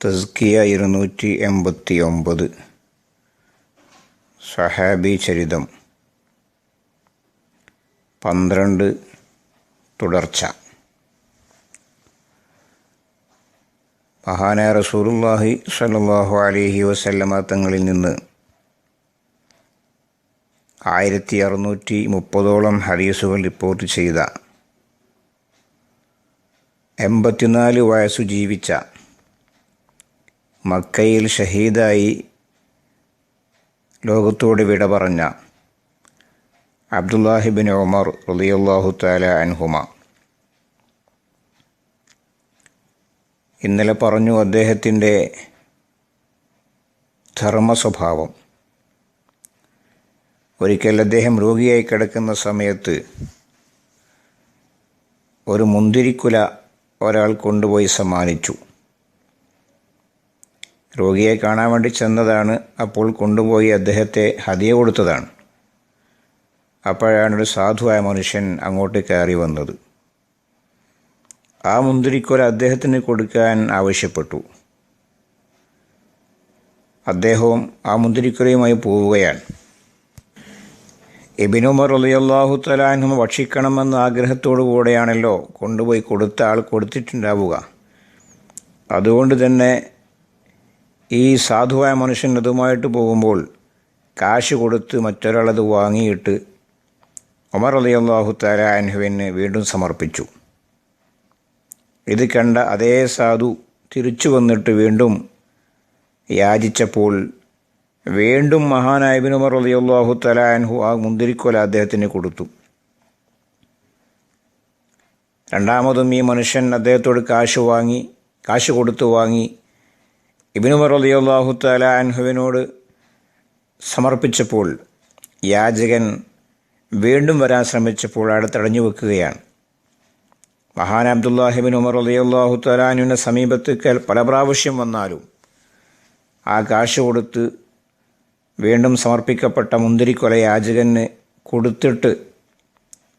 തസ്കിയ ഇരുന്നൂറ്റി എൺപത്തി ഒമ്പത് സഹാബി ചരിതം. പന്ത്രണ്ട് തുടർച്ച. മഹാനായ റസൂറുല്ലാഹി സ്വല്ലല്ലാഹു അലഹി വസല്ലമ തങ്ങളിൽ നിന്ന് ആയിരത്തി അറുന്നൂറ്റി മുപ്പതോളം ഹദീസുകൾ റിപ്പോർട്ട് ചെയ്ത എൺപത്തിനാല് വയസ്സു ജീവിച്ച മക്കയിൽ ഷഹീദായി ലോകത്തോട് വിട പറഞ്ഞ അബ്ദുല്ലാഹിബിൻ ഒമർ റളിയല്ലാഹു താല അൻഹുമ. ഇന്നലെ പറഞ്ഞു അദ്ദേഹത്തിന്റെ ധർമ്മസ്വഭാവം. ഒരിക്കൽ അദ്ദേഹം രോഗിയായി കിടക്കുന്ന സമയത്ത് ഒരു മുന്തിരിക്കുല ഒരാൾ കൊണ്ടുപോയി സമ്മാനിച്ചു. രോഗിയെ കാണാൻ വേണ്ടി ചെന്നതാണ്. അപ്പോൾ കൊണ്ടുപോയി അദ്ദേഹത്തെ ഹതിയ കൊടുത്തതാണ്. അപ്പോഴാണ് ഒരു സാധുവായ മനുഷ്യൻ അങ്ങോട്ട് കയറി വന്നത്. ആ മുന്തിരിക്കൊല അദ്ദേഹത്തിന് കൊടുക്കാൻ ആവശ്യപ്പെട്ടു. അദ്ദേഹവും ആ മുന്തിരിക്കുലയുമായി പോവുകയാണ്. എബിനുമർ അലിയല്ലാഹു തലാനും ഭക്ഷിക്കണമെന്ന ആഗ്രഹത്തോടു കൂടെയാണല്ലോ കൊണ്ടുപോയി കൊടുത്ത ആൾ കൊടുത്തിട്ടുണ്ടാവുക. അതുകൊണ്ട് തന്നെ ഈ സാധുവായ മനുഷ്യൻ അതുമായിട്ട് പോകുമ്പോൾ കാശ് കൊടുത്ത് മറ്റൊരാളത് വാങ്ങിയിട്ട് ഉമർ അലി അള്ളാഹു അൻഹുവിന് വീണ്ടും സമർപ്പിച്ചു. ഇത് കണ്ട അതേ സാധു തിരിച്ചു വന്നിട്ട് വീണ്ടും യാചിച്ചപ്പോൾ വീണ്ടും മഹാനായബിൻ ഉമർ അലി അള്ളാഹു തലാൻഹു ആ മുന്തിരിക്കോല അദ്ദേഹത്തിന് കൊടുത്തു. രണ്ടാമതും ഈ മനുഷ്യൻ അദ്ദേഹത്തോട് കാശ് വാങ്ങി കാശ് കൊടുത്തു വാങ്ങി ഇബിനുമർ അലി അള്ളാഹു തലാൻഹുവിനോട് സമർപ്പിച്ചപ്പോൾ യാചകൻ വീണ്ടും വരാൻ ശ്രമിച്ചപ്പോൾ അയാൾ തടഞ്ഞു വെക്കുകയാണ്. മഹാൻ അബ്ദുല്ലാഹിബിൻ ഉമർ അലി അള്ളാഹു തലാനുവിന്റെ സമീപത്തേക്കൽ പല പ്രാവശ്യം വന്നാലും ആ കാശ് കൊടുത്ത് വീണ്ടും സമർപ്പിക്കപ്പെട്ട മുന്തിരിക്കൊല യാചകന് കൊടുത്തിട്ട്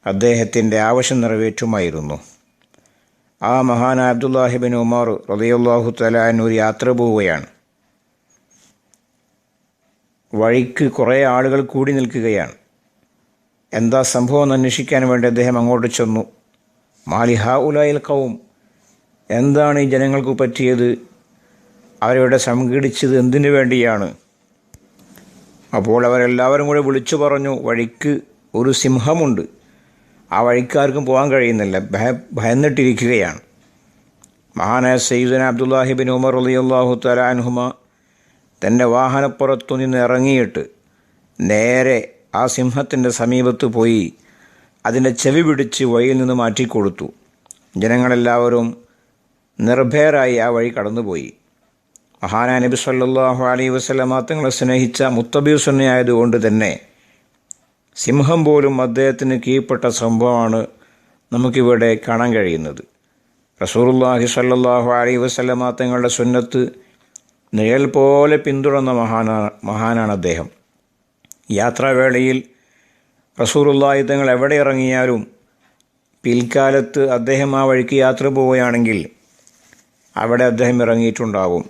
അദ്ദേഹത്തിന്റെ ആവശ്യം നിറവേറ്റുമായിരുന്നു. ആ മഹാൻ അബ്ദുല്ലാഹിബിൻ ഉമാർ റലിയല്ലാഹു തലാൻ ഒരു യാത്ര പോവുകയാണ്. വഴിക്ക് കുറേ ആളുകൾ കൂടി നിൽക്കുകയാണ്. എന്താ സംഭവം എന്ന് അന്വേഷിക്കാൻ വേണ്ടി അദ്ദേഹം അങ്ങോട്ട് ചെന്നു. മാലിഹ ഉലായിൽ കവും എന്താണ് ഈ ജനങ്ങൾക്ക് പറ്റിയത്? അവരവിടെ സംഘടിച്ചത് എന്തിനു വേണ്ടിയാണ്? അപ്പോൾ അവരെല്ലാവരും കൂടെ വിളിച്ചു പറഞ്ഞു വഴിക്ക് ഒരു സിംഹമുണ്ട്. ആ വഴിക്കാർക്കും പോകാൻ കഴിയുന്നില്ല. ഭയ ഭയന്നിട്ടിരിക്കുകയാണ്. മഹാനായ സയ്യിദന അബ്ദുല്ലാഹിബിൻ ഉമർ അലി അള്ളാഹു തലാൻഹുമ തന്റെ വാഹനപ്പുറത്തു നിന്ന് ഇറങ്ങിയിട്ട് നേരെ ആ സിംഹത്തിന്റെ സമീപത്ത് പോയി അതിന്റെ ചെവി പിടിച്ച് വഴിയിൽ നിന്ന് മാറ്റിക്കൊടുത്തു. ജനങ്ങളെല്ലാവരും നിർഭയരായി ആ വഴി കടന്നുപോയി. മഹാനാ നബി സല്ലാഹു അലൈ വസ്ലമ തങ്ങളെ സ്നേഹിച്ച മുത്തബീർ സുന്നയായതുകൊണ്ട് തന്നെ സിംഹം പോലും അദ്ദേഹത്തിന് കീഴ്പ്പെട്ട സംഭവമാണ് നമുക്കിവിടെ കാണാൻ കഴിയുന്നത്. റസൂറുല്ലാഹി സല്ലാഹു അലൈ വസ്ലമ തങ്ങളുടെ സുന്നത്ത് നിഴൽ പോലെ പിന്തുടർന്ന മഹാനാ മഹാനാണ് അദ്ദേഹം. യാത്രാവേളയിൽ റസൂറുല്ലാഹി തങ്ങൾ എവിടെ ഇറങ്ങിയാലും പിൽക്കാലത്ത് അദ്ദേഹം ആ വഴിക്ക് യാത്ര പോവുകയാണെങ്കിൽ അവിടെ അദ്ദേഹം ഇറങ്ങിയിട്ടുണ്ടാകും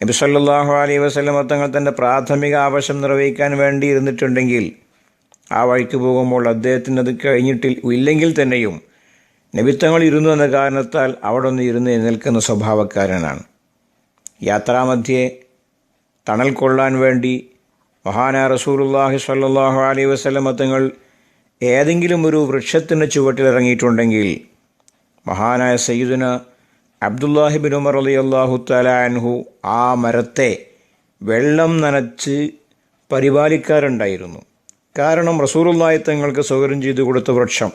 നബി സല്ലാഹു അലൈ വസ്ലമ തങ്ങൾ തന്റെ പ്രാഥമിക ആവശ്യം നിർവഹിക്കാൻ വേണ്ടി ഇരുന്നിട്ടുണ്ടെങ്കിൽ ആ വഴിക്ക് പോകുമ്പോൾ അദ്ദേഹത്തിന് അത് കഴിഞ്ഞിട്ടിൽ ഇല്ലെങ്കിൽ തന്നെയും നിമിത്തങ്ങൾ ഇരുന്നു എന്ന കാരണത്താൽ അവിടെ ഒന്ന് ഇരുന്ന് നിൽക്കുന്ന സ്വഭാവക്കാരനാണ്. യാത്രാമധ്യേ തണൽ കൊള്ളാൻ വേണ്ടി മഹാന റസൂലുല്ലാഹി സ്വല്ലല്ലാഹു അലൈ വസല്ലമ തങ്ങൾ ഏതെങ്കിലും ഒരു വൃക്ഷത്തിന്റെ ചുവട്ടിലിറങ്ങിയിട്ടുണ്ടെങ്കിൽ മഹാനായ സയ്യിദുന അബ്ദുല്ലാഹിബിൻ ഉമർ അലി അള്ളാഹു തലാൻഹു ആ മരത്തെ വെള്ളം നനച്ച് പരിപാലിക്കാറുണ്ടായിരുന്നു. കാരണം റസൂർ തങ്ങൾക്ക് സൗകര്യം ചെയ്തു കൊടുത്ത വൃക്ഷം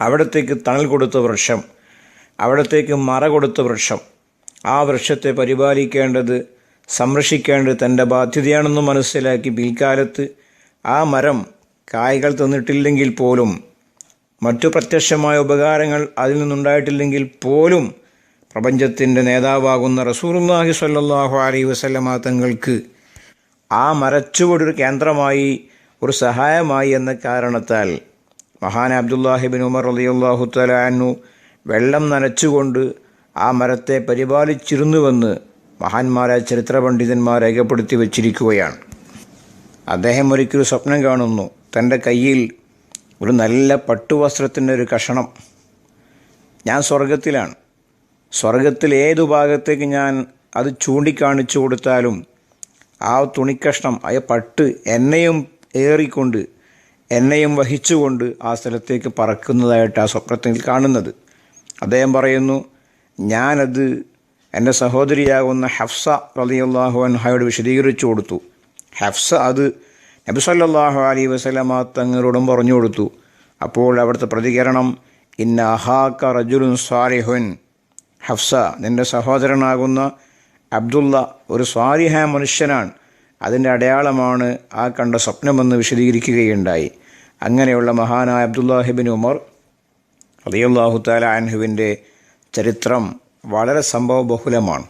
അവിടത്തേക്ക് തണൽ കൊടുത്ത വൃക്ഷം അവിടത്തേക്ക് മറ കൊടുത്ത വൃക്ഷം ആ വൃക്ഷത്തെ പരിപാലിക്കേണ്ടത് സംരക്ഷിക്കേണ്ടത് തന്റെ ബാധ്യതയാണെന്ന് മനസ്സിലാക്കി പിൽക്കാലത്ത് ആ മരം കായകൾ തന്നിട്ടില്ലെങ്കിൽ പോലും മറ്റു പ്രത്യക്ഷമായ ഉപകാരങ്ങൾ അതിൽ നിന്നുണ്ടായിട്ടില്ലെങ്കിൽ പോലും പ്രപഞ്ചത്തിന്റെ നേതാവാകുന്ന റസൂറുല്ലാഹി സ്വല്ലല്ലാഹു അലൈഹി വസല്ലമ തങ്ങൾക്ക് ആ മരച്ചുവടൊരു കേന്ദ്രമായി ഒരു സഹായമായി എന്ന കാരണത്താൽ മഹാൻ അബ്ദുല്ലാഹിബിൻ ഉമർ റളിയല്ലാഹു തലാനു വെള്ളം നനച്ചുകൊണ്ട് ആ മരത്തെ പരിപാലിച്ചിരുന്നുവെന്ന് മഹാന്മാരായ ചരിത്ര പണ്ഡിതന്മാർ രേഖപ്പെടുത്തി വച്ചിരിക്കുകയാണ്. അദ്ദേഹം ഒരിക്കലും സ്വപ്നം കാണുന്നു. തന്റെ കയ്യിൽ ഒരു നല്ല പട്ടുവസ്ത്രത്തിന്റെ ഒരു കഷണം. ഞാൻ സ്വർഗത്തിലാണ് സ്വർഗത്തിൽ ഏതു ഭാഗത്തേക്ക് ഞാൻ അത് ചൂണ്ടിക്കാണിച്ചു കൊടുത്താലും ആ തുണിക്കഷ്ണം ആ പട്ട് എന്നെയും ഏറിക്കൊണ്ട് എന്നെയും വഹിച്ചുകൊണ്ട് ആ സ്ഥലത്തേക്ക് പറക്കുന്നതായിട്ട് ആ സ്വപ്നത്തിൽ കാണുന്നത്. അദ്ദേഹം പറയുന്നു ഞാനത് എന്റെ സഹോദരിയാകുന്ന ഹഫ്സ റളിയല്ലാഹു അൻഹയോട് വിശദീകരിച്ചു കൊടുത്തു. ഹഫ്സ അത് നബി സല്ലാഹു അലൈഹി വസല്ലമ തങ്ങളോടും പറഞ്ഞു കൊടുത്തു. അപ്പോൾ അവിടുത്തെ പ്രതികരണം ഇന്ന അഹാക്ക റജുലുൻ സ്വാലിഹുൻ ഹഫ്സ നിന്റെ സഹോദരനാകുന്ന അബ്ദുള്ള ഒരു സ്വാരിഹ മനുഷ്യനാണ്. അതിന്റെ അടയാളമാണ് ആ കണ്ട സ്വപ്നമെന്ന് വിശദീകരിക്കുകയുണ്ടായി. അങ്ങനെയുള്ള മഹാനായ അബ്ദുല്ലാഹിബിൻ ഉമർ റളിയല്ലാഹു തആല അൻഹുവിന്റെ ചരിത്രം വളരെ സംഭവബഹുലമാണ്.